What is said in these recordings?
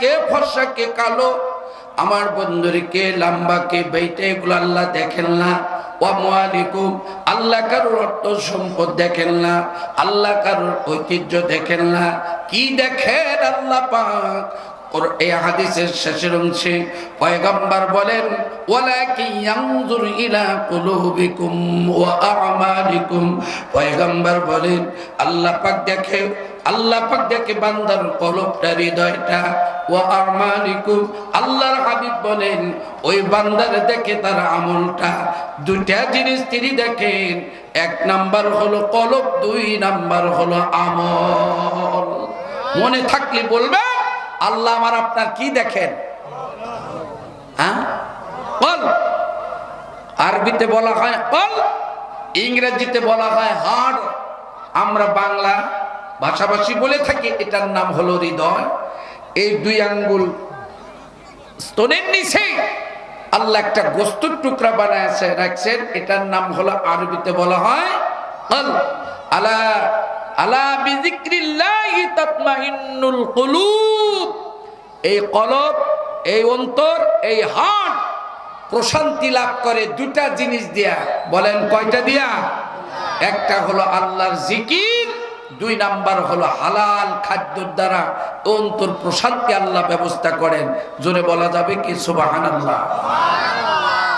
কে ফর্সা, কে কালো? আমার বন্ধুরে কে লাম্বা, কে বেইটে, এগুলো আল্লাহ দেখেন না। আল্লা আল্লাহ কারোর অর্থ সম্পদ দেখেন না। আল্লাহ কারোর ঐতিহ্য দেখেন না। কি দেখেন আল্লাহ পাক? এই হাদিসের শেষের অংশে পয়গম্বর বলেন পয়গম্বর বলেন দেখে, আল্লাহ পাক দেখে বান্দার হৃদয়টা আল্লাহর হাবিব বলেন, ওই বান্দার দেখে তার আমলটা দুটা জিনিস তিনি দেখেন। এক নাম্বার হলো কলব, দুই নাম্বার হলো আমল। মনে থাকলে বলবেন আল্লাহ আমার আপনার কি দেখেন? হ্যাঁ? আরবিতে বলা হয় ইংরেজিতে বলা হয়, হাড়। আমরা বাংলা ভাষাভাষী বলে থাকি, এটার নাম হলো হৃদয়। এই দুই আঙ্গুল স্তনের নিচে। আল্লাহ একটা গোস্তুর টুকরা বানায় রাখছেন, এটার নাম হলো আরবিতে বলা হয় আল আলা বিজিক্রিল্লাহি তাতমাইন্নুল কুলুব। এই কলব, এই অন্তর, এই হার্ট প্রশান্তি লাভ করে দুটা জিনিস দিয়া। বলেন কয়টা দিয়া? একটা হলো আল্লাহর জিকির, দুই নাম্বার হলো হালাল খাদ্যর দ্বারা অন্তর প্রশান্তি আল্লাহ ব্যবস্থা করেন। জোরে বলা যাবে কি? সুবাহান আল্লাহ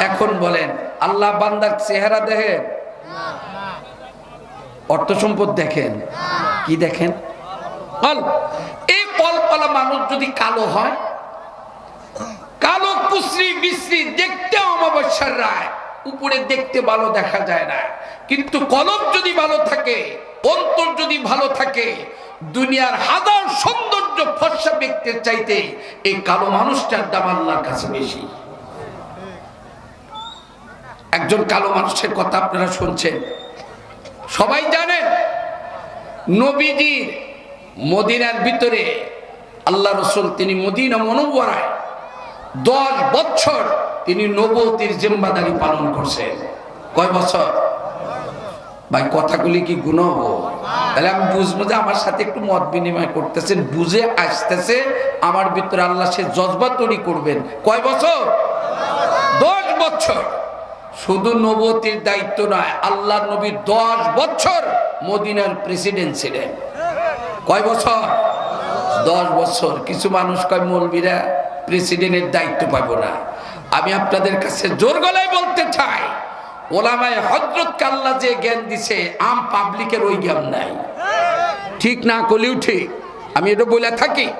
এখন বলেন, আল্লাহ বান্দার চেহারা দেখেন অর্থ সম্পদ দেখেন। কি দেখেন? এই কলপালা মানুষ যদি কালো হয়, কালো কুশ্রি বিশ্রী দেখতে অমাবস্যার রায়। উপরে দেখতে ভালো দেখা যায় না। কিন্তু কলম যদি ভালো থাকে, অন্তর যদি ভালো থাকে, দুনিয়ার হাজার সৌন্দর্য ফর্সা ব্যক্তির চাইতে এই কালো মানুষটার দাম আল্লাহর কাছে বেশি। একজন কালো মানুষের কথা আপনারা শুনছেন। সবাই জানেন, নবীজি মদিনার ভিতরে আল্লাহ রসুল তিনি মদিনা মনোবরায় দশ বছর তিনি নবতির জিম্বাদারি পালন করছেন। কয় বছর? ভাই, কথাগুলি কি গুণ হব তাহলে আমি বুঝব যে আমার সাথে একটু মত বিনিময় করতেছেন, বুঝে আসতেছে আমার ভিতরে আল্লাহ সে জজবা তৈরি করবেন। কয় বছর? দশ বছর। শুধু নবতির দায়িত্ব নয় আল্লাহ নবী দশ বছর মদিনার প্রেসিডেন্ট ছিলেন। কয় বছর? দশ বছর। কিছু মানুষ কয়, মৌলবীরা প্রেসিডেন্টের দায়িত্ব পাব না। আমি আপনাদের কাছে জোর গলায় বলতে চাই, ওলামায় হজরতকে কাল্লা যে জ্ঞান দিছে, আম পাবলিকের ওই জ্ঞান নাই। ঠিক না করলেও ঠিক। আমি এটা বলে থাকি।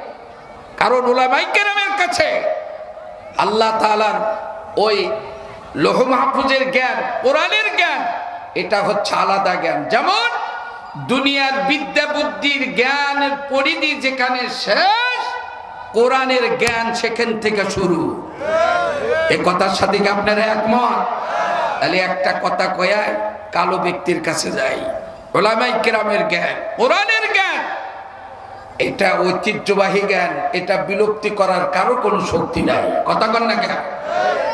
কারণ ওলামাই কেরামের কাছে আল্লাহ তালার ওই লোহ মাহফুজের জ্ঞান, কোরআনের জ্ঞান, এটা হচ্ছে আলাদা জ্ঞান। যেমন দুনিয়ার বিদ্যা বুদ্ধির জ্ঞানের পরিধি যেখানে শেষ, কোরআনের জ্ঞান সেখান থেকে শুরু। এ কথার সাথে কি আপনারা একমত? তাহলে একটা কথা কয়ায়, কালো ব্যক্তির কাছে যাই। ওলামাই কেরামের জ্ঞান, কোরআনের জ্ঞান। এটা ঐতিহ্যবাহী জ্ঞান, এটা বিলুপ্তি করার কারও কোনো শক্তি নাই। কথা কন না কেন?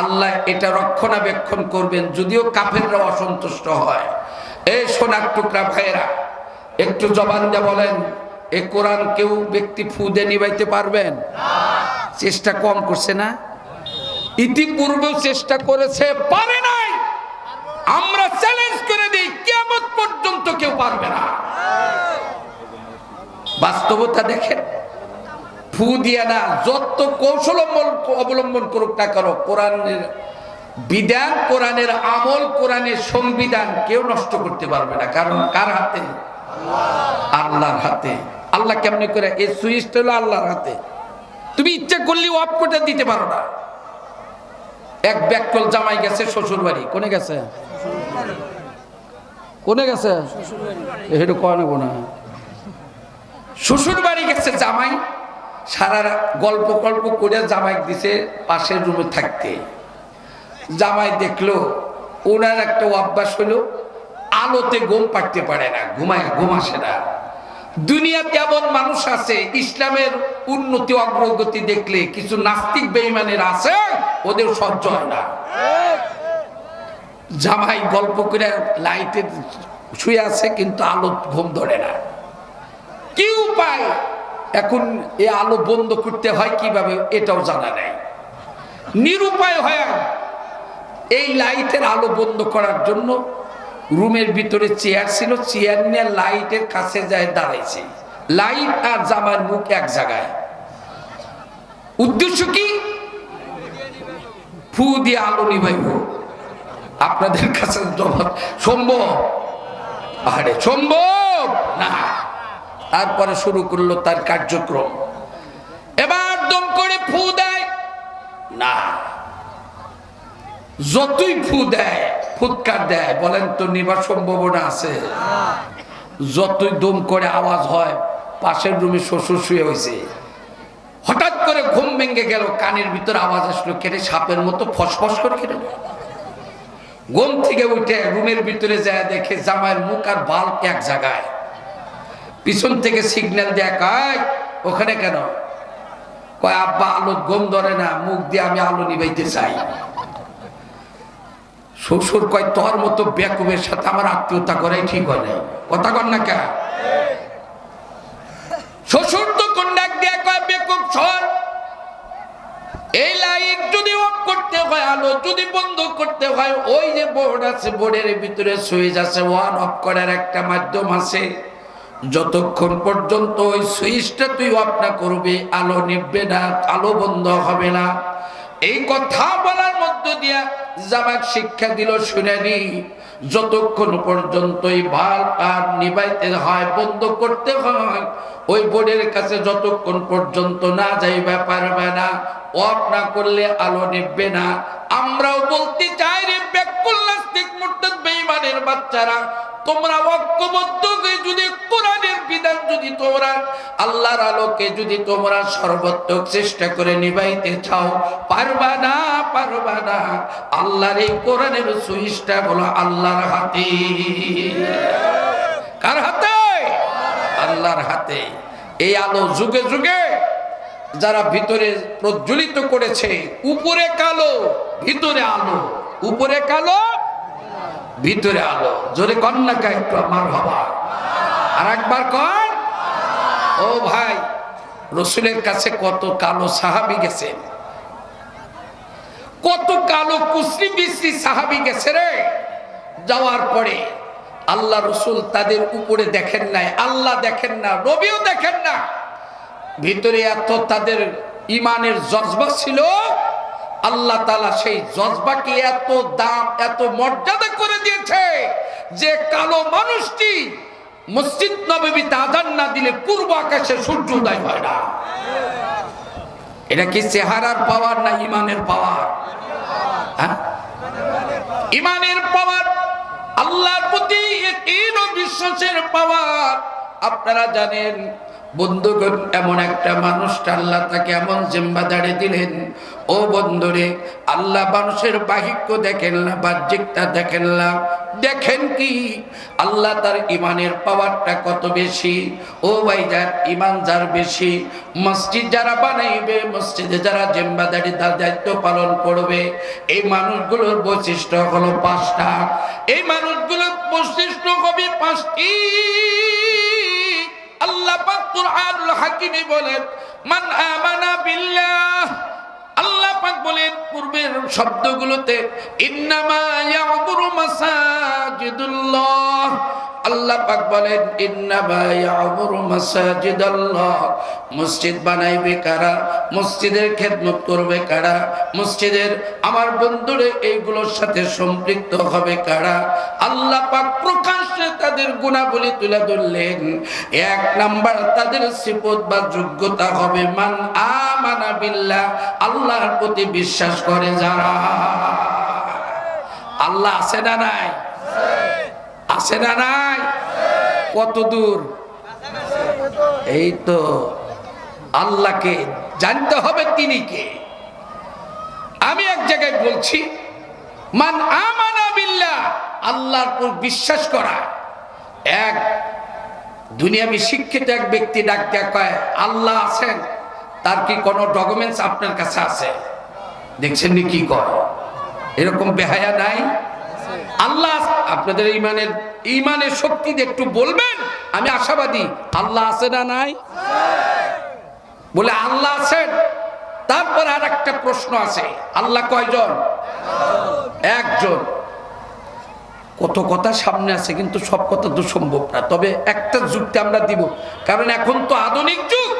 আল্লাহ এটা রক্ষণাবেক্ষণ করবেন, যদিও কাফেররা অসন্তুষ্ট হয়। এই সোনার টুকরা ভাইয়েরা, একটু জবান দিয়ে বলেন, এ কোরআন কেউ ব্যক্তি ফুদে নিবাইতে পারবেন? চেষ্টা কম করছে না? ইতিপূর্বেও চেষ্টা করেছে, পারে নাই। আমরা চ্যালেঞ্জ করে দিই কেমন পর্যন্ত কেউ পারবে না। বাস্তবতা দেখেন। ফু দিয়ে না, যত কৌশল অবলম্বন- করুক না করো কোরআনের বিধান, কোরআনের আমল, কোরআনের সংবিধান কেউ নষ্ট করতে পারবে না। কারণ কার হাতে? আল্লাহর হাতে। আল্লাহ কেমনি করে? এই সুইচটা হলো আল্লাহর হাতে। তুমি ইচ্ছা করলে অফ করে দিতে পারো না। এক ব্যাকল জামাই গেছে শ্বশুর বাড়ি কোনে গেছে? কোনে গেছে? এটা কয় না, কোনা? শ্বশুর বাড়ি গেছে জামাই। সারা গল্প গল্প করে জামাই দিছে পাশের রুমে থাকতে। জামাই দেখল, ওনার একটা অভ্যাস হলো, আলোতে ঘুম পাড়তে পারে না, ঘুমায়, ঘুম আসে না। দুনিয়াতে এমন মানুষ আছে, ইসলামের উন্নতি, অগ্রগতি দেখলে কিছু নাস্তিক বেইমানের আছে, ওদের সহ্য হয় না। জামাই গল্প করে লাইটে শুয়ে আছে, কিন্তু আলো ঘুম ধরে না। কি উপায়? এখন এ আলো বন্ধ করতে হয় কীভাবে, এটাও জানা নেই। নিরুপায় হয় এই লাইটের আলো বন্ধ করার জন্য রুমের ভিতরে চেয়ার ছিল, চেয়ার নিয়ে লাইটের কাছে যায় দাঁড়াইছে। লাইট আর জামার মুখ এক জায়গায়। উদ্দেশ্য কি? ফু দিয়ে আলো নিভাইব। আপনাদের কাছে সম্ভব? আরে সম্ভব না। তারপরে শুরু করল তার কার্যক্রম। এবার দম করে ফু দেয়। না। যতই ফু দেয়, ফুৎকার দেয়, বলেন তো নিবার সম্ভাবনা আছে। যতই দম করে আওয়াজ হয়, পাশের রুমে শ্বশুর শুয়ে হয়েছে হঠাৎ করে ঘুম ভেঙে গেল, কানের ভিতর আওয়াজ আসলো কেটে সাপের মতো ফসফস করে কেটে ঘুম থেকে উঠে রুমের ভিতরে যায় দেখে জামাইয়ের মুখ আর বাল এক জায়গায়। পিছন থেকে সিগন্যাল দেখায় ওখানে কেন? কয় আব্বা আলো গম ধরে না, মুখ দিয়ে আমি আলো নিবাইতে চাই। শ্বশুর কয়, তোর মতো বেকুবের সাথে আমার আত্মীয়তা করাই ঠিক হয় নাই। কথা কর না কে শ্বশুর তো কন্যাক দিয়ে, কয়, বেকুব, সর। এই লাইট যদি অফ করতে হয়, আলো যদি বন্ধ করতে হয়, ওই যে বোর্ড আছে বোর্ডের ভিতরে সুইচ আছে ওয়ান অফ করার একটা মাধ্যম আছে। যতক্ষণ পর্যন্ত ওই সুইচটা তুই অফ না করবি, আলো নিববে না, আলো বন্ধ হবে না। এই কথা বলার মধ্য দিয়া জামাক শিক্ষা দিল শুনেনি যতক্ষণ পর্যন্ত এই ভালো আর নিবাইতে হয়, বন্ধ করতে হয়, ওই বোর্ডের কাছে যতক্ষণ পর্যন্ত না যাইবা পারবে না অফ না করলে আলো নিববে না। আমরাও বলতে চাই রে বেকুল নাস্তিক মুরতাদ বেঈমানের বাচ্চারা, তোমরা ঐক্যবদ্ধ হয়ে যদি কোরআনের বিধান যদি তোমরা আল্লাহর আলোকে যদি তোমরা সর্বোত্তক চেষ্টা করে নিবাইতে চাও, পারবা না, পারবা না। আল্লাহর এই কোরআনের সুইচটা হলো আল্লাহর হাতে। কার হাতে? আল্লাহর হাতে। এই আলো যুগে যুগে যারা ভিতরে প্রজ্বলিত করেছে, উপরে কালো, ভিতরে আলো। উপরে কালো, ভিতরে আলো। জোরে কন্যাকা একটু আমার বাবা। আর একবার কন। ও ভাই, রসুলের কাছে কত কালো সাহাবি গেছেন। কত কালো কুসরি বিশ্রী সাহাবি গেছে রে যাওয়ার পরে আল্লাহ রসুল তাদের উপরে দেখেন নাই, আল্লাহ দেখেন না রবিও দেখেন না। ভিতরে এত তাদের ইমানের জজবা ছিল, আল্লাহ তালা সেই জজবাকে এত দাম, এত মর্যাদা করে দিয়েছে যে কালো মানুষটি মসজিদ নবীতে আদান না দিলে পূর্ব আকাশে সূর্য উদয় হয় না। এটা কি চেহারার পাওয়ার না ইমানের পাওয়ার? হ্যাঁ? ইমানের পাওয়ার, আল্লাহর প্রতি বিশ্বাসের পাওয়ার। আপনারা জানেন বন্ধুগণ, এমন একটা মানুষটা আল্লাহ তাকে এমন জিম্বাদারে দিলেন, ও বন্ধুরে, আল্লাহ মানুষের বাহিক্য দেখেন না বাহ্যিকটা দেখেন না, দেখেন কি? আল্লাহ তার ইমানের পাওয়ারটা কত বেশি? ও ভাই যার ইমান যার বেশি? মসজিদ যারা বানাইবে, মসজিদে যারা জিম্বাদারি তার দায়িত্ব পালন করবে। এই মানুষগুলোর বৈশিষ্ট্য হলো পাঁচটা। এই মানুষগুলোর বৈশিষ্ট্য হবে পাঁচটি। আল্লাহ পাক কুরআনুল হাকিমে বলেন, মান আমানা বিল্লাহ। আল্লাহ পাক বলেন, পূর্বের শব্দগুলোতে, ইন্নামা ইয়াবুরু মাসাজিদুল্লাহ। আল্লাহ পাক বলেন মসজিদ বানাইবে কারা? মসজিদের খেদমত করবে কারা? মসজিদের আমার বন্ধুরে এইগুলোর সাথে সম্পৃক্ত হবে কারা? আল্লাহ পাক প্রকাশ্যে তাদের গুণাবলী তুলে ধরলেন। এক নাম্বার, তাদের সিপত বা যোগ্যতা হবে মান আমানা বিল্লাহ, আল্লাহর প্রতি বিশ্বাস করে যারা। আল্লাহ আছে না নাই? আছে না নাই? কত দূর? এই তো আল্লাহকে জানতে হবে তিনি কে। আমি এক জায়গায় বলছি, মান আমানা বিল্লাহ আল্লাহর উপর বিশ্বাস করা। এক দুনিয়াবি শিক্ষিত এক ব্যক্তি ডাক কয়, আল্লাহ আছেন তার কি কোনো ডকুমেন্টস আপনার কাছে আছে? দেখছেন নি কি কয়? এরকম বেহায়া নাই? আল্লাহ আপনাদের ইমানের ইমানের শক্তি একটু বলবেন? আমি আশাবাদী। আল্লাহ আছে না নাই? বলে আল্লাহ আছেন। তারপর আর একটা প্রশ্ন আছে। আল্লাহ কয়জন? একজন। কত কথা সামনে আছে, কিন্তু সব কথা তো সম্ভব না। তবে একটা যুক্তি আমরা দিব। কারণ এখন তো আধুনিক যুগ।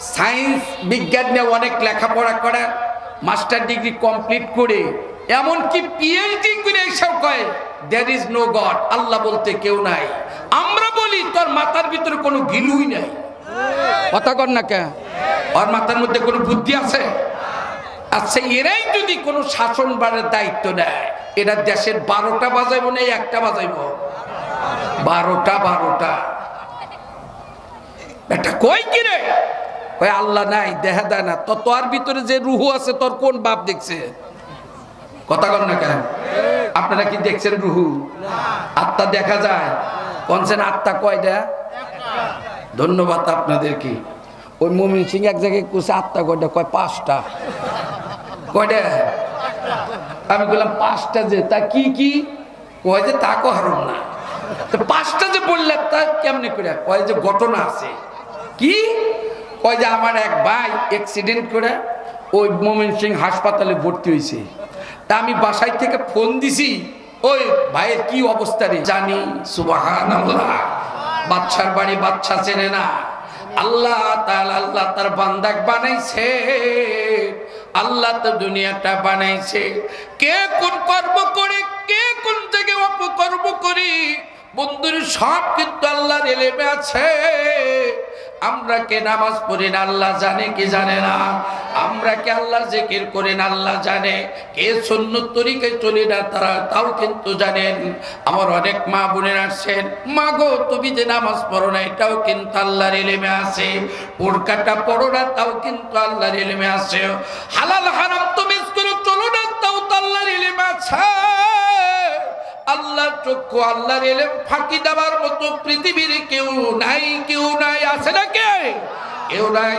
সায়েন্স বিজ্ঞান নিয়ে অনেক লেখাপড়া করা, মাস্টার ডিগ্রি কমপ্লিট করে এমনকি পিএইচডি করে এইসব কয় দ্যার ইজ নো গড আল্লাহ বলতে কেউ নাই। আমরা বলি, তোর মাথার ভিতরে কোনো গিলুই নাই। কথা কর না কে ওর মাথার মধ্যে কোনো বুদ্ধি আছে? আচ্ছা এরাই যদি কোনো শাসন বাড়ার দায়িত্ব নেয়, এরা দেশের বারোটা বাজাইব না একটা বাজাইব? বারোটা বারোটা। এটা কই কি রে? কই আল্লাহ নাই দেখা দেয় না। তো তোর ভিতরে যে রুহু আছে, তোর কোন বাপ দেখছে? কথা কর না কেন? আপনারা কি দেখছেন রুহু? আত্মা দেখা যায়। কনসেন আত্মা কয়টা ধন্যবাদ আপনাদেরকে। ওই মমিন সিং এক জায়গায় কুসে আত্মা কয়টা কয়, পাঁচটা। কয়টা আমি বললাম পাঁচটা যে, তা কি কি? কয় যে, তা কহারম না। তো পাঁচটা যে বললে তা কেমনে করে কয় যে, ঘটনা আছে। কি? কয় যে, আমার এক ভাই অ্যাক্সিডেন্ট করে ওই মোমিন সিং হাসপাতালে ভর্তি হয়েছে তা আমি বাসায় থেকে ফোন দিছি, ওই ভাইয়ের কি অবস্থা রে? জানি সুবাহান বাচ্চার বাড়ি বাচ্চা চেনে না। আল্লাহ আল্লাহ তার বান্দাক বানাইছে। আল্লাহ তো দুনিয়াটা বানাইছে। কে কোন কর্ম করে, কে কোন থেকে অপকর্ম করি, বন্ধুর সব কিন্তু আল্লাহর এলেমে আছে। আমরা কে নামাজ পড়ি না, আল্লাহ জানে, কি জানে না? আমরা কে আল্লাহ জিকির করি না, আল্লাহ জানে। কে সুন্নত তরিকে চলি না, তারা তাও কিন্তু জানেন। আমার অনেক মা বোনের আসছেন, মা গো, তুমি যে নামাজ পড়ো না, এটাও কিন্তু আল্লাহর এলেমে আছে। পোড়কাটা পড়ো না, তাও কিন্তু আল্লাহর এলেমে আছে। হালাল হারাম তুমি করে চলো না, তাও তো আল্লাহর এলেমে আছে। আল্লাহ চক্ষু আল্লাহর এলেম ফাঁকি দেওয়ার মতো পৃথিবীর কেউ নাই কেউ নাই, আছে না কে? কেউ নাই।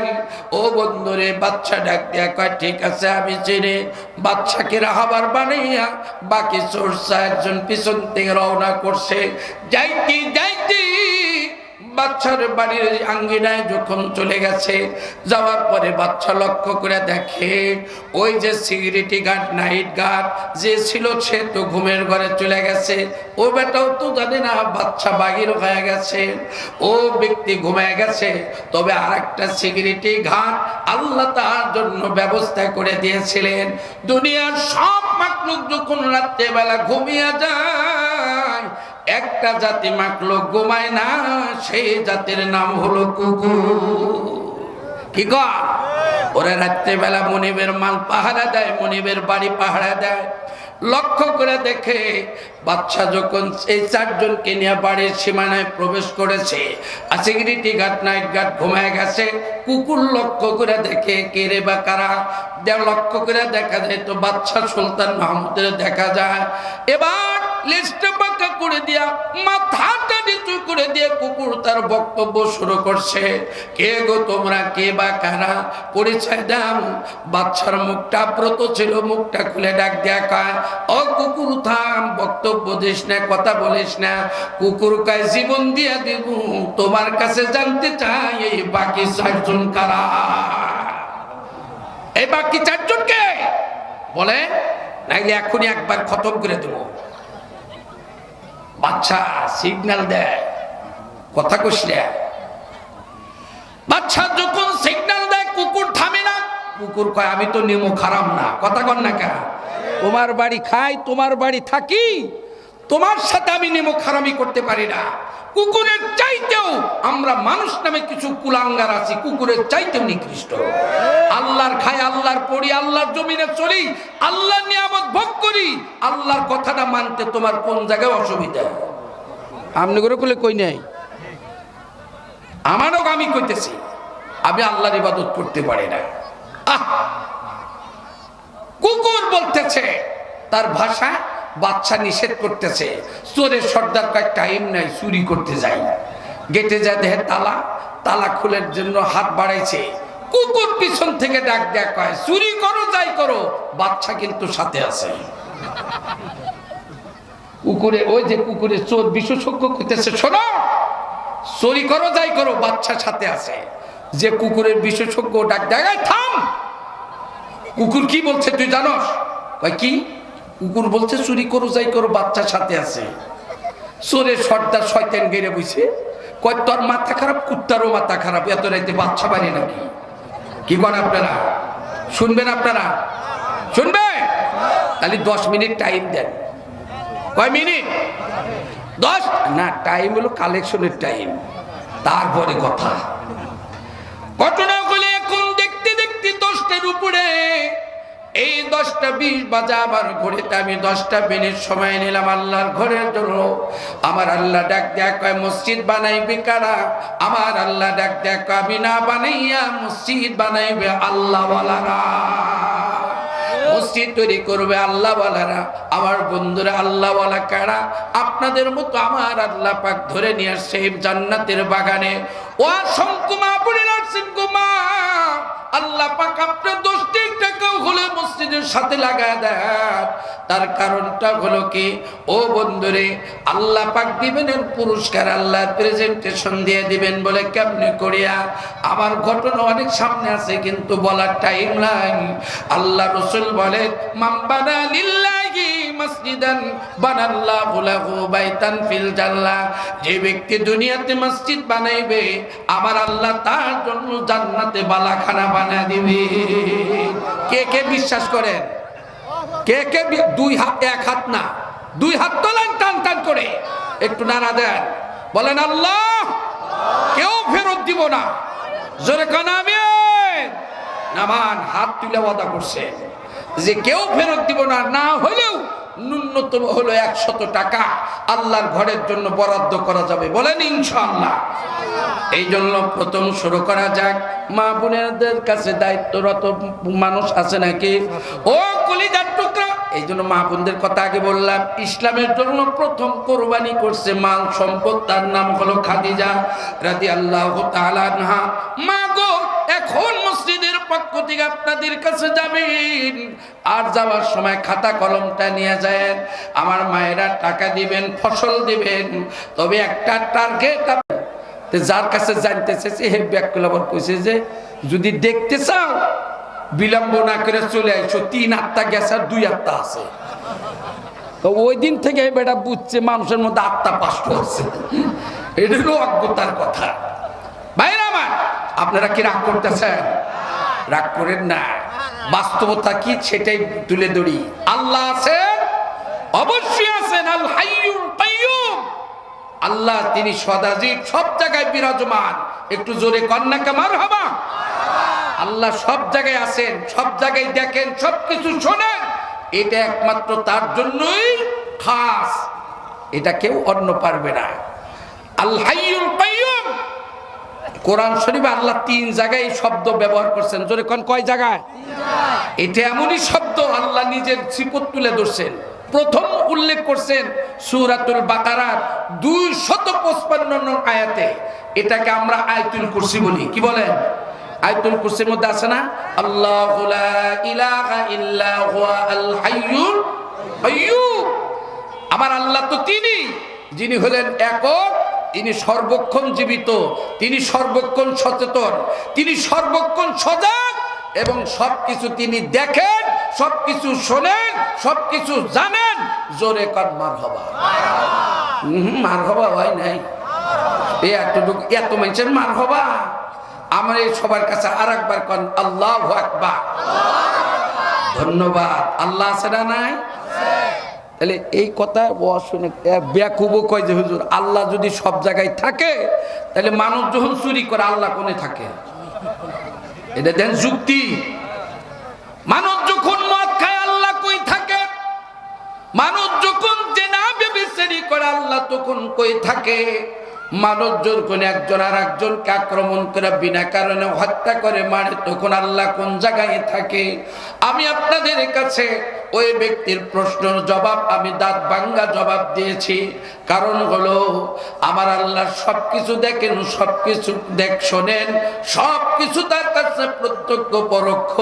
ও বন্ধুরে, বাচ্চা ডাক দিয়া কয়, ঠিক আছে, আমি চিনি। বাচ্চাকে রাহাবার বানাইয়া বাকি সরষা একজন পিছন থেকে রওনা করছে। যাইতি যাইতি। বাচ্চার বাড়ির আঙ্গিনায় যখন চলে গেছে, যাওয়ার পরে বাচ্চা লক্ষ্য করে দেখে, ওই যে সিকিউরিটি গার্ড, নাইট গার্ড, যে ছিল সে তো ঘুমের ঘরে চলে গেছে। ও বেটাও তো জানে না, বাচ্চা বাগির হয়ে গেছে। ও ব্যক্তি ঘুমায় গেছে। তবে আর একটা সিকিউরিটি গার্ড আল্লাহ তার জন্য ব্যবস্থা করে দিয়েছিলেন, দুনিয়ার সব মাকলুক যখন রাত্রেবেলা ঘুমিয়ে যায় একটা জাতি মাকলো ঘুমায় না, সেই জাতির নাম হলো কুকুর। কি কর ওরা রাত্রেবেলা মনিবের মাল পাহারা দেয়, মনিবের বাড়ি পাহারা দেয়। লক্ষ্য করে দেখে বাচ্চা যখন এই চারজনকে নিয়ে বাড়ির সীমানায় প্রবেশ করেছে সিকিউরিটি গার্ড নাইট গার্ড ঘুমায় গেছে, কুকুর লক্ষ্য করে দেখে, কে রে বা কারা লক্ষ্য করে দেখা যায় তো বাচ্চা সুলতান মাহমুদের দেখা যায়। এবার করে দিয়া করে দিয়ে কুকুর তার বক্তব্য শুরু করছে। কে গো তোমরা? কে বা বাচ্চার মুখটা ছিল, মুখটা খুলে ডাক দেয়া কয় কুকুর, থাম, বক্তব্য দিস না, কথা বলিস না। কুকুর কায়, জীবন দিয়া দিব, তোমার কাছে জানতে চাই, এই বাকি চারজন কারা? এই বাকি চারজনকে বলে এখনই একবার খতম করে দেবো। বাচ্চা সিগন্যাল দেয়, কথা কইস বাচ্চা যখন সিগন্যাল দেয়, কুকুর থামে না। কুকুর কয়, আমি তো নিমো খারাপ না। কথা কন না কেন? তোমার বাড়ি খাই, তোমার বাড়ি থাকি। তোমার সাথে আমি নেমো খারামি করতে পারি না। কুকুরের চাইতেও আমরা মানুষ নামে কিছু কুলাঙ্গার আছি কুকুরের চাইতেও নিকৃষ্ট। আল্লাহর খাই আল্লাহর পড়ি আল্লাহর জমিনে চলি আল্লাহর নিয়ামত ভোগ করি আল্লাহর কথাটা মানতে তোমার কোন জায়গায় অসুবিধা? আপনি করে কইলে কই নাই? আমারও আমি কইতেছি আমি আল্লাহর ইবাদত করতে পারি না। কুকুর বলতেছে তার ভাষা বাচ্চা নিষেধ করতেছে। চোরের সর্দার কয়, টাইম নাই, চুরি করতে যাই। গেটে যা দেহে তালা তালা খুলের জন্য হাত বাড়াইছে। কুকুর পিছন থেকে ডাক দেয়া কয়, চুরি করো, যাই করো। বাচ্চা কিন্তু সাথে আছে। কুকুরে, ওই যে কুকুরে চোর বিশেষজ্ঞ করতেছে শোনো, চুরি করো, যাই করো। বাচ্চা সাথে আছে। যে কুকুরের বিশেষজ্ঞ ডাক দেয় থাম! কুকুর কি বলছে তুই জানস? কয়, কি? কুকুর বলছে, চুরি করো, যাই করো বাচ্চার সাথে আছে। চোরের সর্দার শয়তান গেড়ে বইছে, কয়, তোর মাথা খারাপ, কুত্তারও মাথা খারাপ, এত রাইতে বাচ্চা বাড়ি নাকি? কি করেন আপনারা? শুনবেন আপনারা? শুনবে তাহলে দশ মিনিট টাইম দেন। কয় মিনিট? দশ? না টাইম হলো কালেকশনের টাইম তারপরে কথা। ঘটনাগুলি এখন দেখতে দেখতে দশটার উপরে এই দশটা বিশ বাজা আমার ঘড়িতে আমি দশটা মিনিট সময় নিলাম আল্লাহর ঘরের জন্য। আমার আল্লাহ ডাক দেয়া কয়, মসজিদ বানাইবে কারা? আমার আল্লাহ ডাক দেয়া কয়, আমি না বানাইয়া মসজিদ বানাইবে আল্লাহ মসজিদ তৈরি করবে আল্লাহ আমার বন্ধুরা আল্লাহ কারা? আপনাদের মতো আমার আল্লাহ পাক ধরে নিয়ে আসছে জান্নাতের বাগানে। ও শঙ্কুমা আল্লাহ পাক আপনার দশটি টাকাও হলে মসজিদের সাথে লাগায় দেন। তার কারণটা হলো কি? ও বন্ধুরে, আল্লাহ পাক দিবেন পুরস্কার, আল্লাহ প্রেজেন্টেশন দিয়ে দিবেন বলে কেমনি করিয়া? আমার ঘটনা অনেক সামনে আছে, কিন্তু বলার টাইম নাই। আল্লাহ রসুল জান্নাহ। যে ব্যক্তি দুনিয়াতে মসজিদ বানাইবে আমার আল্লাহ তার জন্য জান্নাতে বালাখানা বানায় দিবে। কে কে বিশ্বাস করেন? কে কে দুই হাত, এক হাত না, দুই হাত তোলেন টান টান করে। একটু নাড়া দেন। বলেন, আল্লাহ, কেউ ফেরত দিব না। জোরে কান আমি নামান, হাত তুলে ওয়াদা করছে। যে কেউ ফেরত দিব না না হলেও ন্যূনতম হলো একশত টাকা আল্লাহর ঘরের জন্য বরাদ্দ করা যাবে বলেন ইনশাআল্লাহ। এই জন্য প্রথম শুরু করা যাক। মা বোনেদের কাছে দায়িত্বরত মানুষ আছে নাকি? ও কলিজার টুকরা। এই জন্য মা বোনদের কথা আগে বললাম, ইসলামের জন্য প্রথম কোরবানি করছে মাল সম্পদ, তার নাম হলো খাদিজা রাদি আল্লাহ মা গো, এখন মসজিদের পক্ষ থেকে আপনাদের কাছে যাবেন। আর যাওয়ার সময় খাতা কলমটা নিয়ে যায় আমার মায়েরা টাকা দিবেন, ফসল দিবেন। তবে একটা টার্গেট যার কাছে জানতে চেয়েছে, হে ব্যাকুল কইছে যে, যদি দেখতে চাও, বিলম্ব না করে চলে আইসো। তিন আত্মা গেছে আর দুই আত্মা আছে। তো ওই দিন থেকে বেটা বুঝছে, মানুষের মধ্যে আত্মা পাশ করছে এটা হলো অজ্ঞতার কথা। ভাইরা আমার, আপনারা কি রাগ করতেছেন? রাগ করেন না। বাস্তবতা কি সেটাই তুলে ধরি। আল্লাহ আছেন? অবশ্যই আছেন, আল আল্লাহ তিনি সদাজীব, সব জায়গায় বিরাজমান। একটু জোরে কন্যাকে মার হবা আল্লাহ সব জায়গায় আছেন, সব জায়গায় দেখেন, সব কিছু শোনেন। এটা একমাত্র তার জন্যই খাস। এটা কেউ অন্য পারবে না। আল হাইয়ুল কাইয়ুম। কোরআন শরীফে আল্লাহ তিন জায়গায় শব্দ ব্যবহার করছেন। জোরে কোন, কয় জায়গায়? এটা এমনই শব্দ আল্লাহ নিজের সিপত তুলে ধরছেন। প্রথম উল্লেখ করছেন সুরাতুল বাকারার দুই শত পঁচপান্ন নং আয়াতে। এটাকে আমরা আয়তুল কুরসি বলি। কি বলেন? আয়তুল কুরসির মধ্যে আছে না? আল্লাহ ইলাহা ইল্লা আল হাইয়ুল আমার আল্লাহ তো তিনি, যিনি হলেন একক তিনি সর্বক্ষণ জীবিত, তিনি সর্বক্ষণ সচেতন, তিনি সর্বক্ষণ সজাগ এবং সবকিছু তিনি দেখেন, সবকিছু শোনেন, সবকিছু জানেন। জোরে কর মার হবা মার হবা হয় নাই। এতটুকু, এত মানুষের মার হবা আমার এই সবার কাছে আর একবার কন, আল্লাহ আকবার। ধন্যবাদ। আল্লাহ আছে না নাই? তাহলে এই কথা ও শুনে ব্যাকুবও কয় যে, হুজুর, আল্লাহ যদি সব জায়গায় থাকে, তাহলে মানুষ যখন চুরি করে, আল্লাহ কোনে থাকে? এটা দেন যুক্তি। মানুষ যখন মদ খায়, আল্লাহ কই থাকে? মানুষ যখন জেনা, বেবিচারি করে, আল্লাহ তখন কই থাকে? মানুষ করে একজন আর একজনকে আক্রমণ করে, বিনা কারণে হত্যা করে মারে, তখন আল্লাহ কোন জায়গায় থাকে? আমি আপনাদের কাছে ওই ব্যক্তির প্রশ্নের জবাব, আমি দাঁত ভাঙ্গা জবাব দিয়েছি। কারণ হলো, আমার আল্লাহ সব কিছু দেখেন সব কিছু দেখ, শোনেন সব কিছু তার কাছে প্রত্যক্ষ, পরোক্ষ।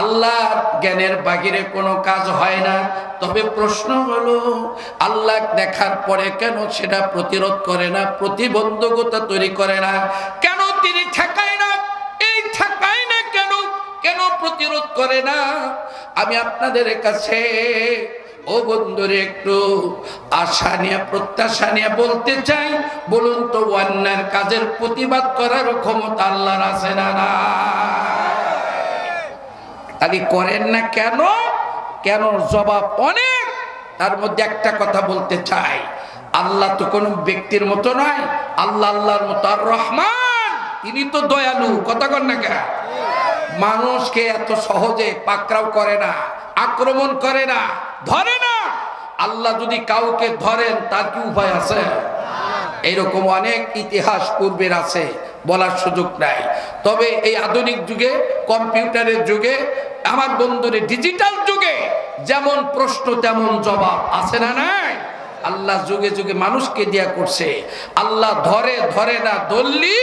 আল্লাহ জ্ঞানের বাহিরে কোনো কাজ হয় না। তবে প্রশ্ন হলো, আল্লাহ দেখার পরে কেন সেটা প্রতিরোধ করে না, প্রতিবন্ধকতা তৈরি করে না? কেন তিনি ঠেকায় না? কেন প্রতিরোধ করে না? আমি আপনাদের কাছে, ও বন্ধুরে, একটু আশা নিয়ে, প্রত্যাশা নিয়ে বলতে চাই। বলুন তো, অন্যায়ের কাজের প্রতিবাদ করার ক্ষমতা আল্লাহর আছে না না তাহলে করেন না কেন? কেন জবাব অনেক। তার মধ্যে একটা কথা বলতে চাই। আল্লাহ তো কোনো ব্যক্তির মতো নয়, আল্লাহ আল্লাহর মতো আর রহমান। তিনি তো দয়ালু, কথা কর না কেন? মানুষকে এত সহজে পাকড়াও করে না, আক্রমণ করে না, ধরে না। আল্লাহ যদি কাউকে ধরেন, তার কি উপায় আছে? এরকম অনেক ইতিহাস পূর্বের আছে, বলার সুযোগ নাই। তবে এই আধুনিক যুগে, কম্পিউটারের যুগে, আমার বন্ধুরে ডিজিটাল যুগে, যেমন প্রশ্ন, তেমন জবাব আছে না নাই? আল্লাহ যুগে যুগে মানুষকে দিয়া করছে। আল্লাহ ধরে ধরে না দল্লি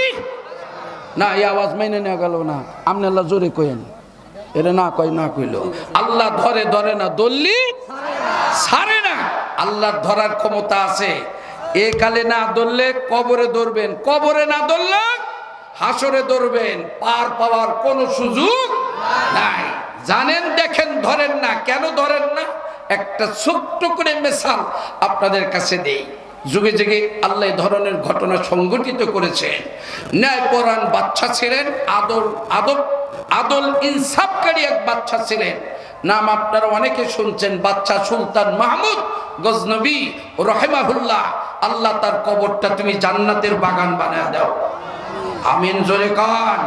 না, এই আওয়াজ মেনে নেওয়া গেল না। আপনি আল্লাহ জোরে কইেন এটা না কয়, না কইল। আল্লাহ ধরে ধরে না, দল্লি সারে না। আল্লাহর ধরার ক্ষমতা আছে। এ কালে না ধরলে কবরে ধরবেন। কবরে না ধরলে হাসরে ধরবেন। পার পাওয়ার কোনো সুযোগ নাই। জানেন, দেখেন, ধরেন না। কেন ধরেন না? একটা ছোট্ট করে মেশাল আপনাদের কাছে দেই। যুগে যুগে আল্লাহ ধরনের ঘটনা সংগঠিত করেছেন। ন্যায়পরাণ বাচ্চা ছিলেন, আদল, আদব, আদল ইনসাফকারী এক বাচ্চা ছিলেন। নাম আপনারা অনেকে শুনছেন বাচ্চা সুলতান মাহমুদ গজনবী রহেমাহুল্লাহ। আল্লাহ তার কবরটা তুমি জান্নাতের বাগান বানায় দাও। আমিন জোরে কান।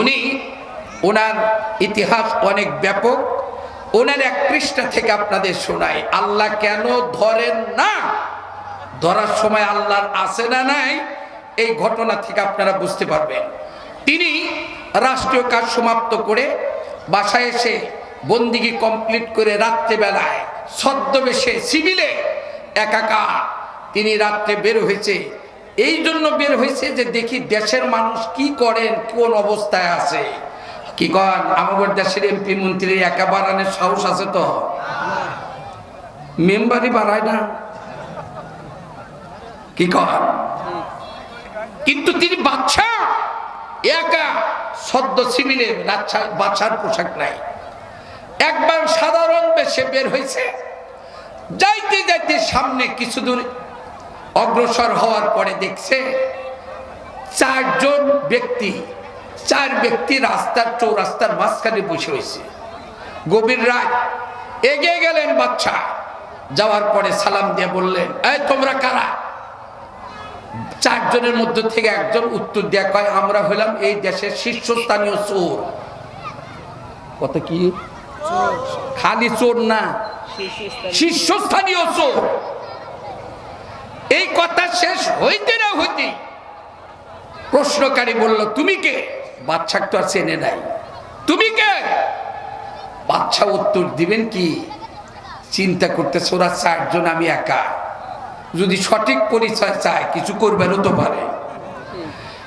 উনি ওনার ইতিহাস অনেক ব্যাপক। ওনার এক পৃষ্ঠা থেকে আপনাদের শোনায় আল্লাহ কেন ধরেন না? ধরার সময় আল্লাহর আছে না নাই, এই ঘটনা থেকে আপনারা বুঝতে পারবেন। তিনি রাষ্ট্রীয় কাজ সমাপ্ত করে বাসায় এসে বন্দিগি কমপ্লিট করে রাত্রেবেলায় ছদ্মবেশে সিভিলে একাকা তিনি রাত্রে বের হয়েছে। এই জন্য বের হয়েছে যে দেখি দেশের মানুষ কি করেন, কোন অবস্থায় আছে। কি কন? আমাদের দেশের এমপি মন্ত্রী একা বাড়ানোর সাহস আছে তো। মেম্বারই বাড়ায় না। কি কন কিন্তু তিনি বাচ্চা একা সদ্য সিভিলে বাচ্চা বাচ্চার পোশাক নাই। একবার সাধারণ বেশে বের হয়েছে। যাইতে যাইতে সামনে কিছু দূর অগ্রসর হওয়ার পরে দেখছে, চারজন ব্যক্তি, চার ব্যক্তি রাস্তার চৌরাস্তার মাঝখানে বসে হয়েছে গভীর রাত, এগিয়ে গেলেন বাচ্চা যাওয়ার পরে সালাম দিয়ে বললেন, এই তোমরা কারা? চারজনের মধ্যে থেকে একজন উত্তর দেয়া কয়, আমরা হলাম এই দেশের শীর্ষস্থানীয় চোর। কত কি? খালি চোর না, শীর্ষস্থানীয় চোর। এই কথা শেষ হইতে না হইতে প্রশ্নকারী বলল, তুমি কে? বাচ্চা তো আর চেনে নাই। তুমি কে? বাচ্চা উত্তর দিবেন কি? চিন্তা করতে ওরা চারজন, আমি একা। যদি সঠিক পরিচয় চায়, কিছু করবেনও তো পারে।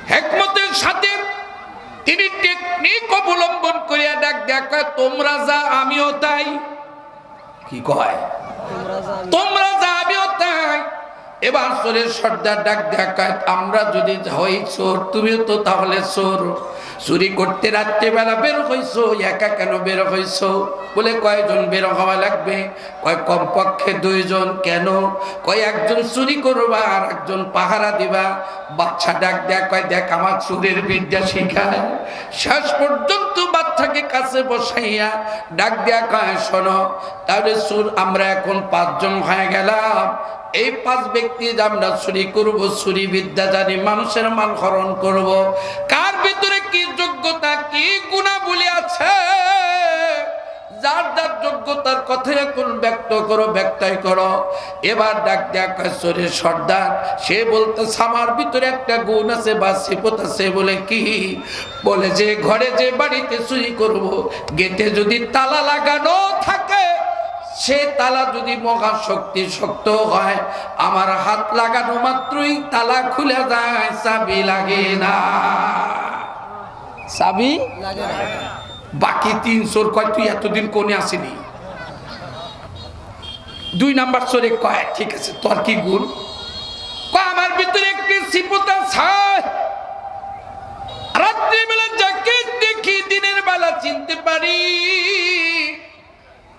হেকমতের সাথে তিনি টেকনিক অবলম্বন করিয়া ডাক দেখা তোমরা যা, আমিও তাই। কি কয়? তোমরা যা, আমিও তাই। এবার চোরের সর্দার ডাক দেখায়, আমরা যদি হই চোর, তুমিও তো তাহলে চোর। চুরি করতে রাত্রেবেলা বের হইছো, একা কেন বের হইছো? বলে, কয়জন বের হওয়া লাগবে? কয় কমপক্ষে দুইজন। কেন? কয় একজন চুরি করবা আর একজন পাহারা দিবা। বাচ্চা ডাক দেখ কয়, দেখ, আমার চুরের বিদ্যা শিখায়। শেষ পর্যন্ত বাচ্চাকে কাছে বসাইয়া ডাক দেয়া কয়, শোনো, তাহলে চুর, আমরা এখন পাঁচজন হয়ে গেলাম। এই পাঁচ ব্যক্তি আমরা চুরি করব, চুরি বিদ্যা জানি, মানুষের মান হরণ করব, কার ভিতরে কি যোগ্যতা, কি গুণাবলী আছে? যার যার যোগ্যতার কথা ব্যক্ত করো করো। এবার ডাক সর্দার, সে বলতে ভিতরে একটা গুণ আছে বা বলে কি? বলে যে, ঘরে যে বাড়িতে চুরি করব, গেটে যদি তালা লাগানো থাকে সে তালা যদি মহা শক্তি শক্ত হয়, আমার হাত লাগানো মাত্রই তালা খুলে যায়, চাবি লাগে না। চাবি? বাকি তিন চোর কয়, তুই এতদিন কোনে আসিনি দুই নাম্বার চোরে কয়, ঠিক আছে, তোর কি গুণ? কয়, আমার ভিতরে একটি সিপতা ছায় রাত্রিবেলা যাকে দেখি দিনের বেলা চিনতে পারি।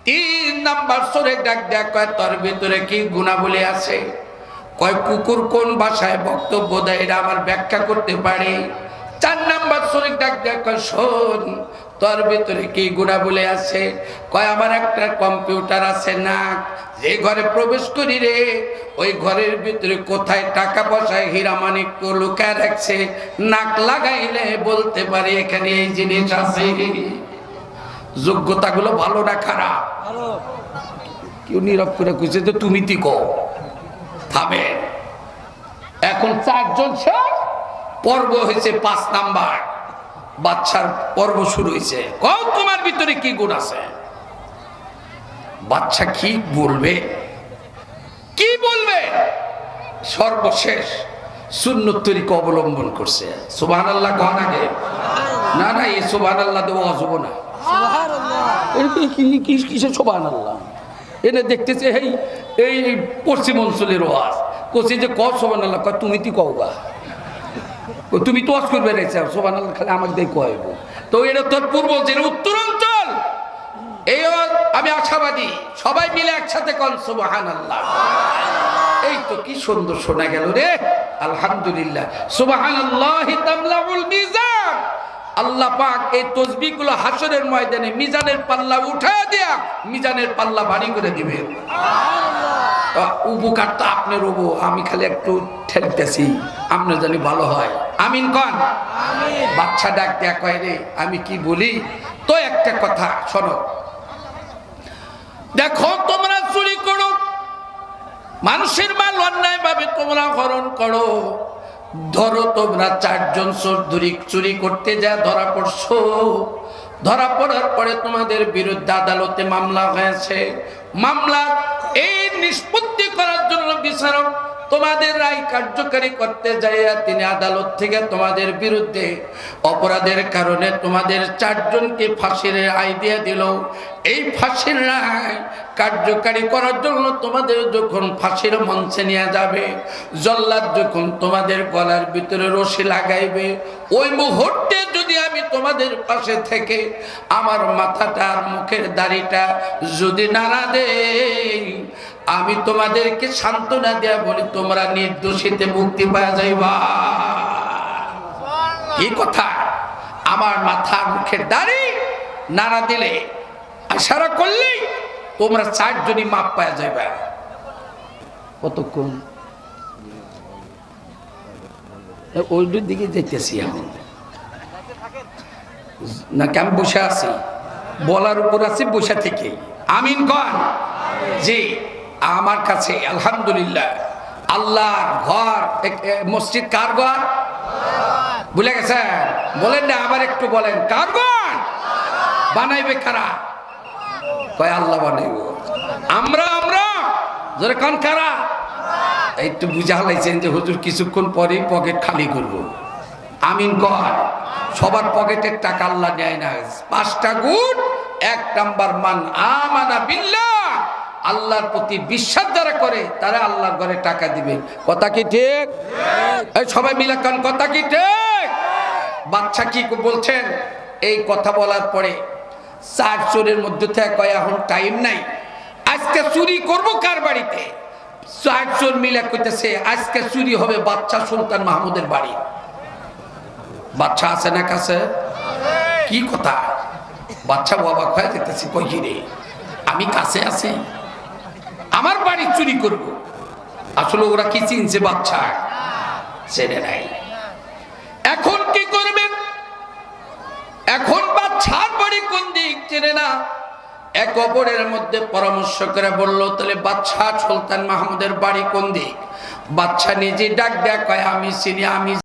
তিন নাম্বার সরে ডাক দেয়া কয়, তোর ভিতরে কি গুণাবলী আছে? কয়, কুকুর কোন ভাষায় বক্তব্য দেয় এটা আমার ব্যাখ্যা করতে পারে? চার নাম্বার সরে ডাক দেয়া কয়, শোন, তোর ভিতরে কি গুণাবলী আছে? কয়, আমার একটা কম্পিউটার আছে না যে ঘরে প্রবেশ করি রে, ওই ঘরের ভিতরে কোথায় টাকা পয়সা হীরা মানিক লুকায় রাখছে, নাক লাগাইলে বলতে পারি এখানে এই জিনিস আছে। যোগ্যতাগুলো ভালো না খারাপ? কেউ নীরব করে খুঁজছে তো তুমি তি কো থামে। এখন চারজন শেষ। পর্ব হয়েছে পাঁচ নাম্বার। বাচ্চার পর্ব শুরু হয়েছে। কও তোমার ভিতরে কি গুণ আছে? বাচ্চা কি বলবে? কি বলবে? সর্বশেষ সুন্নত তরিকা অবলম্বন করছে। সুবাহ আল্লাহ কন আগে। না না এই সুবাহ আল্লাহ দেওয়া অজব না। কিসে সোবান আল্লাহ? এনে দেখতেছে এই এই পশ্চিম অঞ্চলের ওয়াজ। কোসে যে ক সোবান আল্লাহ কয় তুমি তুই কওগা ও তুমি তো ওয়াজ করবে রেছে সোবান আল্লাহ খালি আমাকে দিয়ে কয়ব তো এটা তোর পূর্ব অঞ্চল উত্তর অঞ্চল। এই আমি আশাবাদী, সবাই মিলে একসাথে কন সুবাহান আল্লাহ এই তো কি সুন্দর শোনা গেল রে। আলহামদুলিল্লাহ। সুবাহান আল্লাহ মিজান। আল্লাহ পাক এই তসবিগুলো হাসরের ময়দানে মিজানের পাল্লা উঠা দেয়া মিজানের পাল্লা ভারী করে দিবে। উপকার তো আপনার ওবো আমি খালি একটু ঠেলতেছি আপনার জানি ভালো হয়। আমিন কন? বাচ্চা ডাক দেয়া কয় রে আমি কি বলি? তো একটা কথা শোনো। দেখো তোমরা চুরি করো। মানুষের মাল অন্যায় ভাবে তোমরা হরণ করো। ধরো তোমরা চারজন চৌধুরী চুরি করতে যা ধরা পড়ছো। ধরা পড়ার পরে তোমাদের বিরুদ্ধে আদালতে মামলা হয়েছে। মামলা এই নিষ্পত্তি করার জন্য বিচারক তোমাদের রায় কার্যকারী করতে যাইয়া তিনি আদালত থেকে তোমাদের বিরুদ্ধে অপরাধের কারণে তোমাদের চারজনকে ফাঁসির রায় দিয়ে দিল। এই ফাঁসির রায় কার্যকারী করার জন্য তোমাদের যখন ফাঁসির মঞ্চে নিয়ে যাবে, জল্লাদ যখন তোমাদের গলার ভিতরে রশি লাগাইবে, ওই মুহূর্তে যদি আমি তোমাদের পাশে থেকে আমার মাথাটা আর মুখের দাড়িটা যদি নাড়া দেই আমি তোমাদেরকে সান্ত্বনা দেয়া বলি তোমরা নির্দোষীতে মুক্তি পাওয়া যাইবা এই কথা আমার মাথা মুখের দাড়ি নাড়া দিলে আশারা করলেই তোমরা চারজনই মাপ পাওয়া যাইবা। কতক্ষণ? ওই দিকে যেতেছি এখন। নাকি আমি বসে আছি? বলার উপর আছি বসে থেকে। আমিন কন। জি। আমার কাছে, আলহামদুলিল্লাহ আল্লাহ ঘর মসজিদ কার ঘর? ভুলে গেছেন? বলেন না, আবার একটু বলেন, কার ঘর? বানাইবে কারা? কয়, আল্লাহ বানাইব। আমরা আমরা? ধরে কন কারা? একটু বুঝা হালাইছেন যে হুজুর কিছুক্ষণ পরেই পকেট খালি করব। আমিন কর, সবার পকেটের টাকা আল্লাহ নেয় না। পাঁচটা গুণ, এক নাম্বার, মান আমানা বিল্লাহ। আল্লাহর প্রতি বিশ্বাস যারা করে, তারা আল্লাহর ঘরে টাকা দিবে। কথা কি ঠিক? সবাই মিলে কান, কথা কি ঠিক? বাচ্চা কি বলছেন? এই কথা বলার পরে চার চোরের মধ্যে থেকে কয়, এখন টাইম নাই। আজকে চুরি করব কার বাড়িতে? চার চোর মিলে কইতেছে, আজকে চুরি হবে বাচ্চা সুলতান মাহমুদের বাড়ি। বাচ্চা আছে না কাছে? কি কথা? বাচ্চা বাবা খয়ে যেতেছে কই রে আমি কাছে আছি। আমার বাড়ি চুরি করব। আসলে ওরা কি চিনছে, বাচ্চা? চেনে নাই। এখন কি করবেন এখন বাচ্চার বাড়ি কোন দিক চেনে না? এক অপরের মধ্যে পরামর্শ করে বলল, তাহলে বাচ্চা সুলতান মাহমুদের বাড়ি কোন দিক? বাচ্চা নিজে ডাক দেয়া, কয়, আমি চিনি, আমি